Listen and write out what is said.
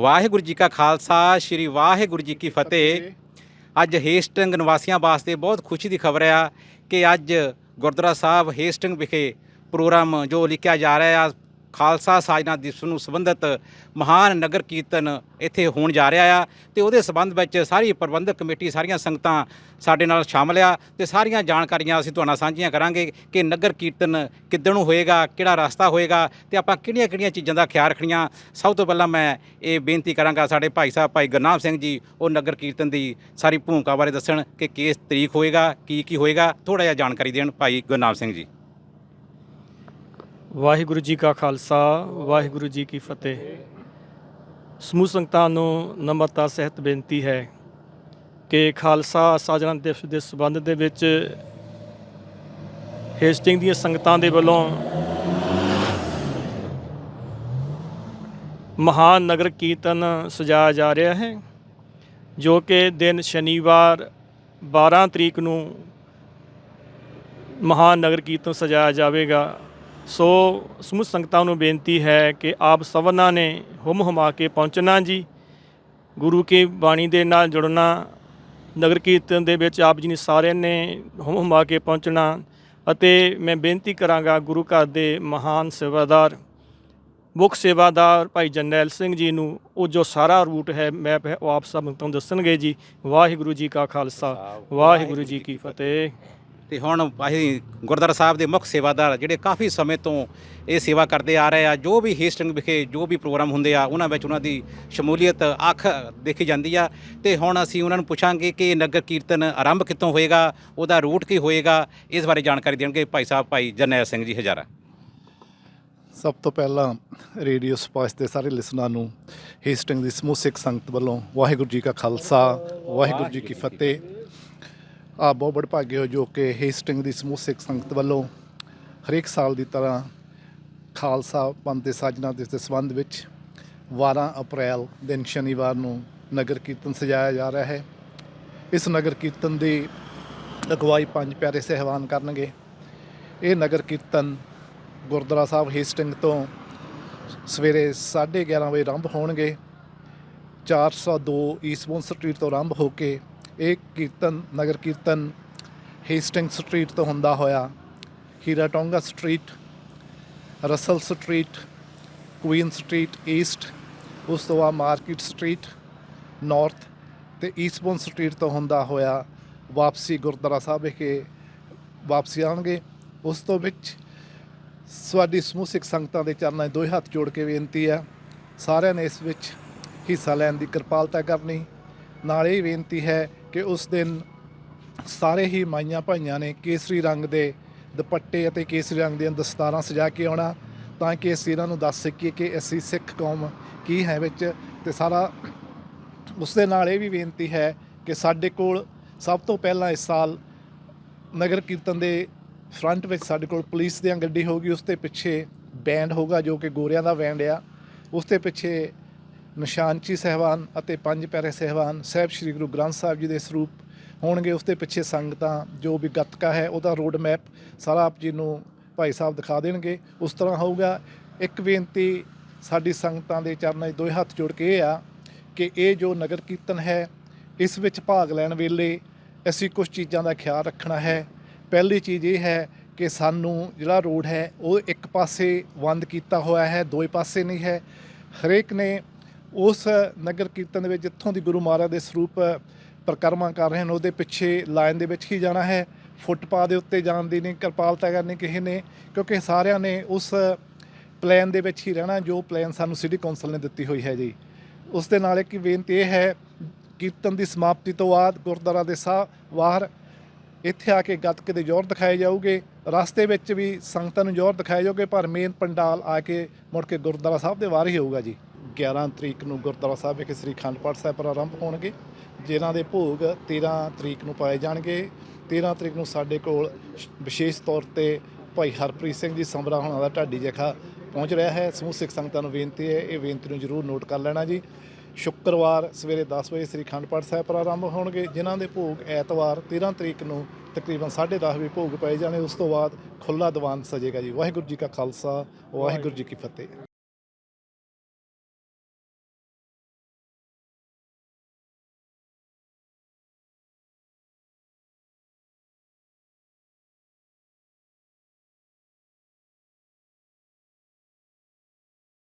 ਵਾਹਿਗੁਰੂ ਜੀ ਕਾ ਖਾਲਸਾ ਸ੍ਰੀ ਵਾਹਿਗੁਰੂ ਜੀ ਕੀ ਫਤਿਹ। ਅੱਜ ਹੇਸਟਿੰਗ ਨਿਵਾਸੀਆਂ ਵਾਸਤੇ ਬਹੁਤ ਖੁਸ਼ੀ ਦੀ ਖਬਰ ਆ ਕਿ ਅੱਜ ਗੁਰਦੁਆਰਾ ਸਾਹਿਬ ਹੇਸਟਿੰਗ ਵਿਖੇ ਪ੍ਰੋਗਰਾਮ ਜੋ ਲਿਖਿਆ ਜਾ ਰਿਹਾ ਆ ਖਾਲਸਾ ਸਾਜਨਾ ਦਿਵਸ ਨੂੰ ਸੰਬੰਧਿਤ ਮਹਾਨ ਨਗਰ ਕੀਰਤਨ ਇੱਥੇ ਹੋਣ ਜਾ ਰਿਹਾ ਆ ਤੇ ਉਹਦੇ ਸੰਬੰਧ ਵਿੱਚ ਸਾਰੀ ਪ੍ਰਬੰਧਕ ਕਮੇਟੀ, ਸਾਰੀਆਂ ਸੰਗਤਾਂ ਸਾਡੇ ਨਾਲ ਸ਼ਾਮਲ ਆ ਤੇ ਸਾਰੀਆਂ ਜਾਣਕਾਰੀਆਂ ਅਸੀਂ ਤੁਹਾਡੇ ਸਾਂਝੀਆਂ ਕਰਾਂਗੇ ਕਿ ਨਗਰ ਕੀਰਤਨ ਕਿੱਦਣ ਨੂੰ ਹੋਏਗਾ, ਕਿਹੜਾ ਰਸਤਾ ਹੋਏਗਾ ਤੇ ਆਪਾਂ ਕਿਹੜੀਆਂ-ਕਿਹੜੀਆਂ ਚੀਜ਼ਾਂ ਦਾ ਖਿਆਲ ਰੱਖਣੀਆਂ। ਸਭ ਤੋਂ ਪਹਿਲਾਂ ਮੈਂ ਇਹ ਬੇਨਤੀ ਕਰਾਂਗਾ ਸਾਡੇ ਭਾਈ ਸਾਹਿਬ, ਭਾਈ ਗੁਰਨਾਮ ਸਿੰਘ ਜੀ, ਉਹ ਨਗਰ ਕੀਰਤਨ ਦੀ ਸਾਰੀ ਭੂਮਿਕਾ ਬਾਰੇ ਦੱਸਣ ਕਿ ਕਿਸ ਤਰੀਕ ਹੋਏਗਾ ਕੀ ਕੀ ਹੋਏਗਾ। ਥੋੜਾ ਜਿਹਾ ਜਾਣਕਾਰੀ ਦੇਣ ਭਾਈ ਗੁਰਨਾਮ ਸਿੰਘ ਜੀ। ਵਾਹਿਗੁਰੂ ਜੀ ਕਾ ਖਾਲਸਾ, ਵਾਹਿਗੁਰੂ ਜੀ ਕੀ ਫਤਿਹ। ਸਮੂਹ ਸੰਗਤਾਂ ਨੂੰ ਨਮਰਤਾ ਸਹਿਤ ਬੇਨਤੀ ਹੈ ਕਿ ਖਾਲਸਾ ਸਾਜਣਾ ਦਿਵਸ ਦੇ ਸਬੰਧ ਦੇ ਵਿੱਚ ਹੇਸਟਿੰਗ ਦੀਆਂ ਸੰਗਤਾਂ ਦੇ ਵੱਲੋਂ ਮਹਾਨ ਨਗਰ ਕੀਰਤਨ ਸਜਾਇਆ ਜਾ ਰਿਹਾ ਹੈ, ਜੋ ਕਿ ਦਿਨ ਸ਼ਨੀਵਾਰ 12 ਤਰੀਕ ਨੂੰ ਮਹਾਨ ਨਗਰ ਕੀਰਤਨ ਸਜਾਇਆ ਜਾਵੇਗਾ। ਸੋ ਸਮੂਹ ਸੰਗਤਾਂ ਨੂੰ ਬੇਨਤੀ ਹੈ ਕਿ ਆਪ ਸਭਨਾਂ ਨੇ ਹੁਮ ਹੁਮਾ ਕੇ ਪਹੁੰਚਣਾ ਜੀ। ਗੁਰੂ ਕੀ ਬਾਣੀ ਦੇ ਨਾਲ ਜੁੜਨਾ ਨਗਰ ਕੀਰਤਨ ਦੇ ਵਿੱਚ ਆਪ ਜੀ ਨੇ ਸਾਰਿਆਂ ਨੇ ਹੁਮ ਹੁਮਾ ਕੇ ਪਹੁੰਚਣਾ ਅਤੇ ਮੈਂ ਬੇਨਤੀ ਕਰਾਂਗਾ ਗੁਰੂ ਘਰ ਦੇ ਮਹਾਨ ਸੇਵਾਦਾਰ ਮੁੱਖ ਸੇਵਾਦਾਰ ਭਾਈ ਜਰਨੈਲ ਸਿੰਘ ਜੀ ਨੂੰ ਉਹ ਜੋ ਸਾਰਾ ਰੂਟ ਹੈ ਮੈਪ ਹੈ ਉਹ ਆਪ ਸਭ ਨੂੰ ਦੱਸਣਗੇ ਜੀ। ਵਾਹਿਗੁਰੂ ਜੀ ਕਾ ਖਾਲਸਾ ਵਾਹਿਗੁਰੂ ਜੀ ਕੀ ਫਤਿਹ। ਤੇ ਹੁਣ ਅਸੀਂ ਗੁਰਦੁਆਰਾ ਸਾਹਿਬ ਦੇ ਮੁੱਖ ਸੇਵਾਦਾਰ ਜਿਹੜੇ ਕਾਫੀ ਸਮੇਂ ਤੋਂ ਇਹ ਸੇਵਾ ਕਰਦੇ ਆ ਰਹੇ ਆ, ਜੋ ਵੀ ਹੇਸਟਿੰਗ ਵਿਖੇ ਜੋ ਵੀ ਪ੍ਰੋਗਰਾਮ ਹੁੰਦੇ ਆ, ਉਹਨਾਂ ਵਿੱਚ ਉਹਨਾਂ ਦੀ ਸ਼ਮੂਲੀਅਤ ਅੱਖ ਦੇਖੀ ਜਾਂਦੀ ਆ। ਤੇ ਹੁਣ ਅਸੀਂ ਉਹਨਾਂ ਨੂੰ ਪੁੱਛਾਂਗੇ ਕਿ ਨਗਰ ਕੀਰਤਨ ਆਰੰਭ ਕਿੱਥੋਂ ਹੋਏਗਾ, ਉਹਦਾ ਰੂਟ ਕੀ ਹੋਏਗਾ, ਇਸ ਬਾਰੇ ਜਾਣਕਾਰੀ ਦੇਣਗੇ ਭਾਈ ਸਾਹਿਬ, ਭਾਈ ਜਰਨੈਲ ਸਿੰਘ ਜੀ ਹਜ਼ਾਰਾ। ਸਭ ਤੋਂ ਪਹਿਲਾਂ ਰੇਡੀਓ ਸਪਾਈਸ ਦੇ ਸਾਰੇ ਲਿਸਨਰਾਂ ਨੂੰ ਹੇਸਟਿੰਗ ਦੀ ਸਮੂਹ ਸਿੱਖ ਸੰਗਤ ਵੱਲੋਂ ਵਾਹਿਗੁਰੂ ਜੀ ਕਾ ਖਾਲਸਾ, ਵਾਹਿਗੁਰੂ ਜੀ ਕੀ ਫਤਿਹ। ਆ ਬਹੁਤ ਬੜ ਭਾਗੇ ਹੋ ਜੋ ਕਿ ਹੇਸਟਿੰਗ ਦੀ ਸਮੂਹ ਸਿੱਖ ਸੰਗਤ ਵੱਲੋਂ ਹਰੇਕ ਸਾਲ ਦੀ ਤਰ੍ਹਾਂ ਖਾਲਸਾ ਪੰਥ ਦੇ ਸਾਜਨਾ ਦਿਵਸ ਦੇ ਸੰਬੰਧ ਵਿੱਚ 12 ਅਪ੍ਰੈਲ ਦਿਨ ਸ਼ਨੀਵਾਰ ਨੂੰ ਨਗਰ ਕੀਰਤਨ ਸਜਾਇਆ ਜਾ ਰਿਹਾ ਹੈ। ਇਸ ਨਗਰ ਕੀਰਤਨ ਦੀ ਅਗਵਾਈ ਪੰਜ ਪਿਆਰੇ ਸਹਿਬਾਨ ਕਰਨਗੇ। ਇਹ ਨਗਰ ਕੀਰਤਨ ਗੁਰਦੁਆਰਾ ਸਾਹਿਬ ਹੇਸਟਿੰਗ ਤੋਂ ਸਵੇਰੇ 11:30 ਵਜੇ ਆਰੰਭ ਹੋਣਗੇ। 402 ਈਸਟਬੋਨ ਸਟਰੀਟ ਤੋਂ ਆਰੰਭ ਹੋ ਕੇ ਇਹ ਕੀਰਤਨ, ਨਗਰ ਕੀਰਤਨ ਹੇਸਟਿੰਗ ਸਟਰੀਟ ਤੋਂ ਹੁੰਦਾ ਹੋਇਆ ਹੀਰਾ ਟੋਂਗਾ street Russell street Queen street east ਉਸ ਤੋਂ ਬਾਅਦ ਮਾਰਕੀਟ ਸਟਰੀਟ ਨਾਰਥ ਤੇ ਈਸਟਬੋਨ ਸਟਰੀਟ ਤੋਂ ਹੁੰਦਾ ਹੋਇਆ ਵਾਪਸੀ ਗੁਰਦੁਆਰਾ ਸਾਹਿਬ ਵਿਖੇ ਵਾਪਸੀ ਆਉਣਗੇ। ਉਸ ਤੋਂ ਵਿੱਚ ਸਾਡੀ ਸਮੂਹ ਸਿੱਖ ਸੰਗਤਾਂ ਦੇ ਚਰਨਾਂ 'ਚ ਦੋਹੇ ਹੱਥ ਜੋੜ ਕੇ ਬੇਨਤੀ ਆ ਸਾਰਿਆਂ ਨੇ ਇਸ ਵਿੱਚ ਹਿੱਸਾ ਲੈਣ ਦੀ ਕਿਰਪਾਲਤਾ ਕਰਨੀ। ਨਾਲ ਇਹ ਬੇਨਤੀ ਹੈ ਕਿ ਉਸ ਦਿਨ ਸਾਰੇ ਹੀ ਮਾਈਆਂ ਭਾਈਆਂ ਨੇ ਕੇਸਰੀ ਰੰਗ ਦੇ ਦੁਪੱਟੇ ਅਤੇ ਕੇਸਰੀ ਰੰਗ ਦੀਆਂ ਦਸਤਾਰਾਂ ਸਜਾ ਕੇ ਆਉਣਾ, ਤਾਂ ਕਿ ਅਸੀਂ ਇਹਨਾਂ ਨੂੰ ਦੱਸ ਸਕੀਏ ਕਿ ਅਸੀਂ ਸਿੱਖ ਕੌਮ ਕੀ ਹੈ ਵਿੱਚ। ਤੇ ਸਾਰਾ ਉਸ ਦੇ ਨਾਲ ਇਹ ਵੀ ਬੇਨਤੀ ਹੈ ਕਿ ਸਾਡੇ ਕੋਲ ਸਭ ਤੋਂ ਪਹਿਲਾਂ ਇਸ ਸਾਲ ਨਗਰ ਕੀਰਤਨ ਦੇ ਫਰੰਟ ਵਿੱਚ ਸਾਡੇ ਕੋਲ ਪੁਲਿਸ ਦੀਆਂ ਗੱਡੀ ਹੋਗੀ ਉਸ ਦੇ ਪਿੱਛੇ ਬੈਂਡ ਹੋਗਾ ਜੋ ਕਿ ਗੋਰਿਆਂ ਦਾ ਬੈਂਡ ਆ। ਉਸ ਦੇ ਪਿੱਛੇ ਨਿਸ਼ਾਨਚੀ ਸਹਿਬਾਨ ਅਤੇ ਪੰਜ ਪਿਆਰੇ ਸਹਿਬਾਨ ਸਾਹਿਬ ਸ੍ਰੀ ਗੁਰੂ ਗ੍ਰੰਥ ਸਾਹਿਬ ਜੀ ਦੇ ਸਰੂਪ ਹੋਣਗੇ। ਉਸ ਦੇ ਪਿੱਛੇ ਸੰਗਤਾਂ, ਜੋ ਵੀ ਗੱਤਕਾ ਹੈ, ਉਹਦਾ ਰੋਡ ਮੈਪ ਸਾਰਾ ਆਪ ਜੀ ਨੂੰ ਭਾਈ ਸਾਹਿਬ ਦਿਖਾ ਦੇਣਗੇ। ਉਸ ਤਰ੍ਹਾਂ ਹੋਊਗਾ। ਇੱਕ ਬੇਨਤੀ ਸਾਡੀ ਸੰਗਤਾਂ ਦੇ ਚਰਨਾਂ 'ਚ ਦੋਏ ਹੱਥ ਜੋੜ ਕੇ ਇਹ ਆ ਕਿ ਇਹ ਜੋ ਨਗਰ ਕੀਰਤਨ ਹੈ, ਇਸ ਵਿੱਚ ਭਾਗ ਲੈਣ ਵੇਲੇ ਅਸੀਂ ਕੁਝ ਚੀਜ਼ਾਂ ਦਾ ਖਿਆਲ ਰੱਖਣਾ ਹੈ। ਪਹਿਲੀ ਚੀਜ਼ ਇਹ ਹੈ ਕਿ ਸਾਨੂੰ ਜਿਹੜਾ ਰੋਡ ਹੈ, ਉਹ ਇੱਕ ਪਾਸੇ ਬੰਦ ਕੀਤਾ ਹੋਇਆ ਹੈ, ਦੋਏ ਪਾਸੇ ਨਹੀਂ ਹੈ। ਹਰੇਕ ਨੇ ਉਸ ਨਗਰ ਕੀਰਤਨ ਦੇ ਵਿੱਚ ਜਿੱਥੋਂ ਦੀ ਗੁਰੂ ਮਹਾਰਾਜ ਦੇ ਸਰੂਪ ਪ੍ਰਕਰਮਾ ਕਰ ਰਹੇ ਹਨ, ਉਹਦੇ ਪਿੱਛੇ ਲਾਈਨ ਦੇ ਵਿੱਚ ਹੀ ਜਾਣਾ ਹੈ। ਫੁੱਟਪਾਥ ਦੇ ਉੱਤੇ ਜਾਣ ਦੀ ਨਹੀਂ ਕਿਰਪਾਲਤਾ ਕਰਨੀ ਕਿਸੇ ਨੇ, ਕਿਉਂਕਿ ਸਾਰਿਆਂ ਨੇ ਉਸ ਪਲਾਨ ਦੇ ਵਿੱਚ ਹੀ ਰਹਿਣਾ, ਜੋ ਪਲਾਨ ਸਾਨੂੰ ਸਿਟੀ ਕੌਂਸਲ ਨੇ ਦਿੱਤੀ ਹੋਈ ਹੈ ਜੀ। ਉਸ ਦੇ ਨਾਲ ਇੱਕ ਬੇਨਤੀ ਇਹ ਹੈ, ਕੀਰਤਨ ਦੀ ਸਮਾਪਤੀ ਤੋਂ ਬਾਅਦ ਗੁਰਦੁਆਰਾ ਦੇ ਸਾਹ ਬਾਹਰ ਇੱਥੇ ਆ ਕੇ ਗੱਤਕੇ ਦੇ ਜ਼ੋਰ ਦਿਖਾਏ ਜਾਊਗੇ। ਰਸਤੇ ਵਿੱਚ ਵੀ ਸੰਗਤਾਂ ਨੂੰ ਜ਼ੋਰ ਦਿਖਾਏ ਜਾਊਗੇ, ਪਰ ਮੇਨ ਪੰਡਾਲ ਆ ਕੇ ਮੁੜ ਕੇ ਗੁਰਦੁਆਰਾ ਸਾਹਿਬ ਦੇ ਬਾਹਰ ਹੀ ਹੋਊਗਾ ਜੀ। 11 ਤਰੀਕ ਨੂੰ ਗੁਰਦੁਆਰਾ ਸਾਹਿਬ ਵਿਖੇ ਸ੍ਰੀ ਅਖੰਡ ਪਾਠ ਸਾਹਿਬ ਪ੍ਰਾਰੰਭ ਹੋਣਗੇ, ਜਿਨ੍ਹਾਂ ਦੇ ਭੋਗ 13 ਤਰੀਕ ਨੂੰ ਪਾਏ ਜਾਣਗੇ। 13 ਤਰੀਕ ਨੂੰ ਸਾਡੇ ਕੋਲ ਵਿਸ਼ੇਸ਼ ਤੌਰ ਤੇ ਭਾਈ ਹਰਪ੍ਰੀਤ ਸਿੰਘ ਜੀ ਸਮਰਾ ਹੋਣਾ ਦਾ ਢਾਡੀ ਜਖਾ ਪਹੁੰਚ ਰਿਹਾ ਹੈ। ਸਮੂਹ ਸਿੱਖ ਸੰਗਤਾਂ ਨੂੰ ਬੇਨਤੀ ਹੈ, ਇਹ ਬੇਨਤੀ ਨੂੰ ਜ਼ਰੂਰ ਨੋਟ ਕਰ ਲੈਣਾ ਜੀ। ਸ਼ੁੱਕਰਵਾਰ ਸਵੇਰੇ 10 ਵਜੇ ਸ੍ਰੀ ਅਖੰਡ ਪਾਠ ਸਾਹਿਬ ਪ੍ਰਾਰੰਭ ਹੋਣਗੇ, ਜਿਨ੍ਹਾਂ ਦੇ ਭੋਗ ਐਤਵਾਰ 13 ਤਰੀਕ ਨੂੰ ਤਕਰੀਬਨ 10:30 ਵਜੇ ਭੋਗ ਪਏ ਜਾਣੇ, ਉਸ ਤੋਂ ਬਾਅਦ ਖੁੱਲਾ ਦੀਵਾਨ ਸਜੇਗਾ ਜੀ। ਵਾਹਿਗੁਰੂ ਜੀ ਕਾ ਖਾਲਸਾ, ਵਾਹਿਗੁਰੂ ਜੀ ਕੀ ਫਤਿਹ।